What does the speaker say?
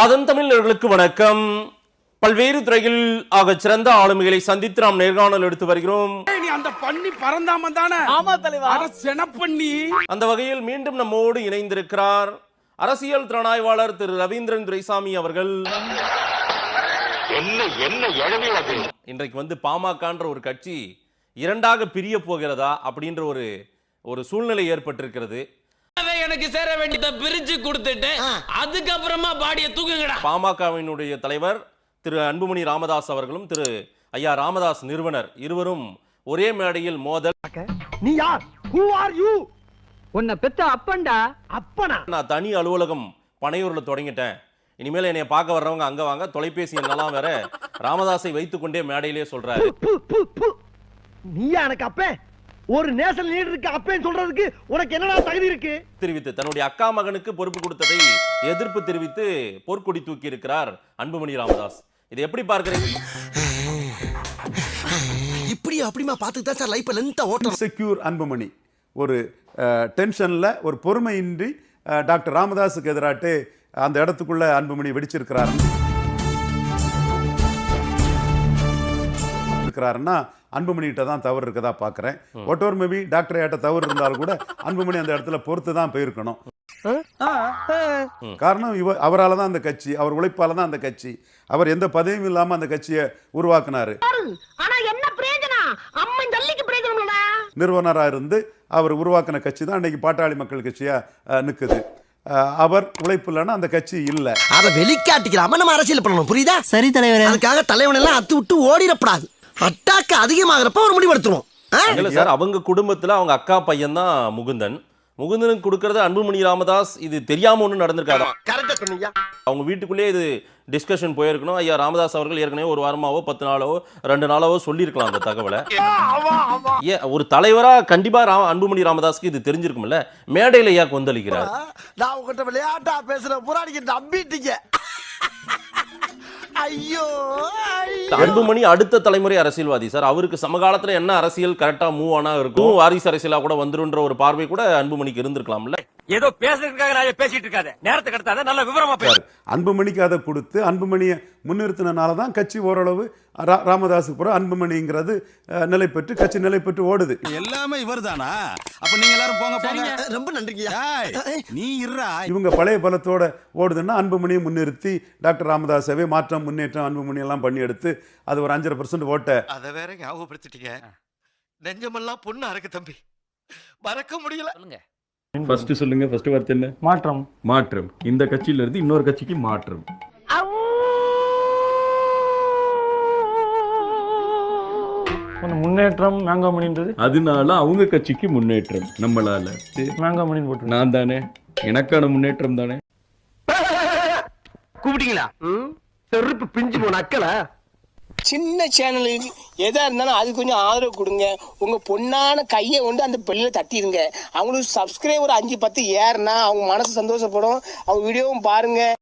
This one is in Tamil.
அதன் தமிழர்களுக்கு வணக்கம். பல்வேறு துறையில் ஆக சிறந்த ஆளுமைகளை சந்தித்து நாம் நேர்காணல் எடுத்து வருகிறோம். அந்த பண்ணி பறந்தாம தானே? ஆமா அந்த வகையில் மீண்டும் நம்மோடு இணைந்திருக்கிறார் அரசியல் திறனாய்வாளர் திரு ரவீந்திரன் துரைசாமி அவர்கள். இன்றைக்கு வந்து பாமகன்ற ஒரு கட்சி இரண்டாக பிரிய போகிறதா அப்படின்ற ஒரு ஒரு சூழ்நிலை ஏற்பட்டிருக்கிறது. எனக்கு சேர வேண்டியதை பிரிச்சு கொடுத்துட்டு அதுக்கப்புறமா பாடிய தூக்குங்கடா. பாமகவினுடைய தலைவர் திரு அன்புமணி ராமதாஸ் அவர்களும் திரு ஐயா ராமதாஸ் நிறுவனர் இருவரும் ஒரே மேடையில் மோதல். நீ யார்? ஹூ ஆர் யூ உன்னை பெத்த அப்பன்டா. அப்பனா? நான் தனி அலுவலகம் பனையூர்ல தொடங்கிட்டேன். இனிமேல் என்னைய பார்க்க வர்றவங்க அங்க வாங்க தொலைபேசி எண்ணெல்லாம் வேற ராமதாஸை வைத்துக்கொண்டே மேடையிலே சொல்றாரு. நீயா எனக்கு அப்பன் ஒரு நேஷனல் லீடருக்கு அப்பேன்னு சொல்றதுக்கு உனக்கு என்னடா தகுதி இருக்கு? தெரிவித்து தன்னுடைய அக்கா மகனுக்கு பொறுப்பு கொடுத்ததை எதிர்ப்பு தெரிவித்து போர்க்கொடி தூக்கி இருக்கிறார் அன்புமணி ராமதாஸ். இதை எப்படி பார்க்கிறீங்க? இப்படி அப்படிமா பார்த்துட்டு தான் சார் லைஃப்பை லென்த்தாக ஓட்டணும். செக்யூர் அன்புமணி. ஒரு டென்ஷனில் ஒரு பொறுமையின்றி டாக்டர் ராமதாஸுக்கு எதிராட்டு அந்த இடத்துக்குள்ள அன்புமணி வெடிச்சிருக்கிறார். இருக்கிறாருன்னா அன்புமணிகிட்ட தான் தவறு இருக்கதா பார்க்குறேன் ஒட்டோர் மேபி டாக்டர் ஏட்ட தவறு இருந்தாலும் கூட அன்புமணி அந்த இடத்துல பொறுத்து தான் போயிருக்கணும். காரணம் இவ அவரால் தான் அந்த கட்சி அவர் உழைப்பால தான் அந்த கட்சி. அவர் எந்த பதவியும் இல்லாமல் அந்த கட்சியை உருவாக்குனாரு. நிறுவனராக இருந்து அவர் உருவாக்கின கட்சி தான் இன்னைக்கு பாட்டாளி மக்கள் கட்சியாக நிற்குது அவர் உழைப்பு இல்லைன்னா அந்த கட்சி இல்லை. அதை வெளிக்காட்டிக்கிறாம நம்ம அரசியல் பண்ணணும் புரியுதா? சரி தலைவரே. அதுக்காக தலைவன் எல்லாம் அத்து விட்டு ஓடிடக்கூடாது அட்டாக்கு அதிகமாகிறப்ப ஒரு முடிவெடுத்துருவோம்? இல்ல சார் அவங்க குடும்பத்துல அவங்க அக்கா பையன் தான் முகுந்தன். முகுந்தனுக்கு கொடுக்கறது அன்புமணி ராமதாஸ். இது தெரியாம ஒண்ணு நடந்திருக்காது? கரெக்டா சொன்னீங்க. அவங்க வீட்டுக்குள்ளேயே இது டிஸ்கஷன் போயிருக்கணும். ஐயா ராமதாஸ் அவர்கள் ஏற்கனவே ஒரு வாரமாவோ பத்து நாளாவோ ரெண்டு நாளாவோ சொல்லியிருக்கலாம் அந்த தகவலை. ஏன் ஒரு தலைவரா கண்டிப்பா ரா அன்புமணி ராமதாஸ்க்கு இது தெரிஞ்சிருக்கும்ல? மேடையில ஏன் கொந்தளிக்கிறார். நான் உங்ககிட்ட விளையாட்டா பேசுற புறாடிக்கு நம்பிட்டீங்க. ஐயோ. அன்புமணி அடுத்த தலைமுறை அரசியல்வாதி. சார் அவருக்கு சமகாலத்துல என்ன அரசியல் கரெக்டா மூவ் ஆனா இருக்கும்? வாரிசு அரசியலா கூட வந்துருன்ற ஒரு பார்வை கூட அன்புமணிக்கு இருந்திருக்கலாம்ல? ஏதோ பேசுறதுக்காக நான் பேசிட்டு இருக்காத. நேரத்தை கடத்தாத நல்ல விவரமா பேசு. அன்புமணிக்கு அதை கொடுத்து அன்புமணியை முன்னிறுத்தினால தான் கட்சி ஓரளவு ராமதாஸுக்கு அன்புமணிங்கிறது அஹ், நிலை பெற்று கட்சி நிலை பெற்று ஓடுது. எல்லாமே இவர்தானா? அப்ப நீங்க எல்லாரும் போங்க போங்க. ரொம்ப நன்றிங்கய்யா. ஏய், நீ இருடா. இவங்க பழைய பலத்தோட ஓடுதுன்னா அன்புமணியை முன்னிறுத்தி டாக்டர் ராமதாஸவே மாற்றம் முன்னேற்றம் அன்புமணி எல்லாம் பண்ணி எடுத்து அது ஒரு அஞ்சரை பர்சன்ட் ஓட்டை. அத வேற ஞாபகப்படுத்திட்டீங்க. நெஞ்சமெல்லாம் பொண்ணு அறக்கு தம்பி. மறக்க முடியல. சொல்லுங்க. ஃபர்ஸ்ட் சொல்லுங்க ஃபர்ஸ்ட் வார்த்தை என்ன? மாற்றம். மாற்றம். இந்த கட்சியில இருந்து இன்னொரு கட்சிக்கு மாற்றம். முன்னேற்றம் மேங்காமணின்றது? அதனால அவங்க கட்சிக்கு முன்னேற்றம். நம்மளால. மேங்காமணின்னு போட்டு நான் தானே. எனக்கான முன்னேற்றம் தானே. கூப்பிட்டீங்களா? செருப்பு பிஞ்சு போன அக்கல. சின்ன சேனலுக்கு எதா இருந்தாலும் அது கொஞ்சம் ஆதரவு கொடுங்க. உங்க பொண்ணான கையை கொண்டு அந்த பெல்லில தட்டிடுங்க. அவங்களுக்கு சப்ஸ்கிரைபர் அஞ்சு பத்து ஏறுனா அவங்க மனசு சந்தோஷப்படும். அவங்க வீடியோவும் பாருங்க.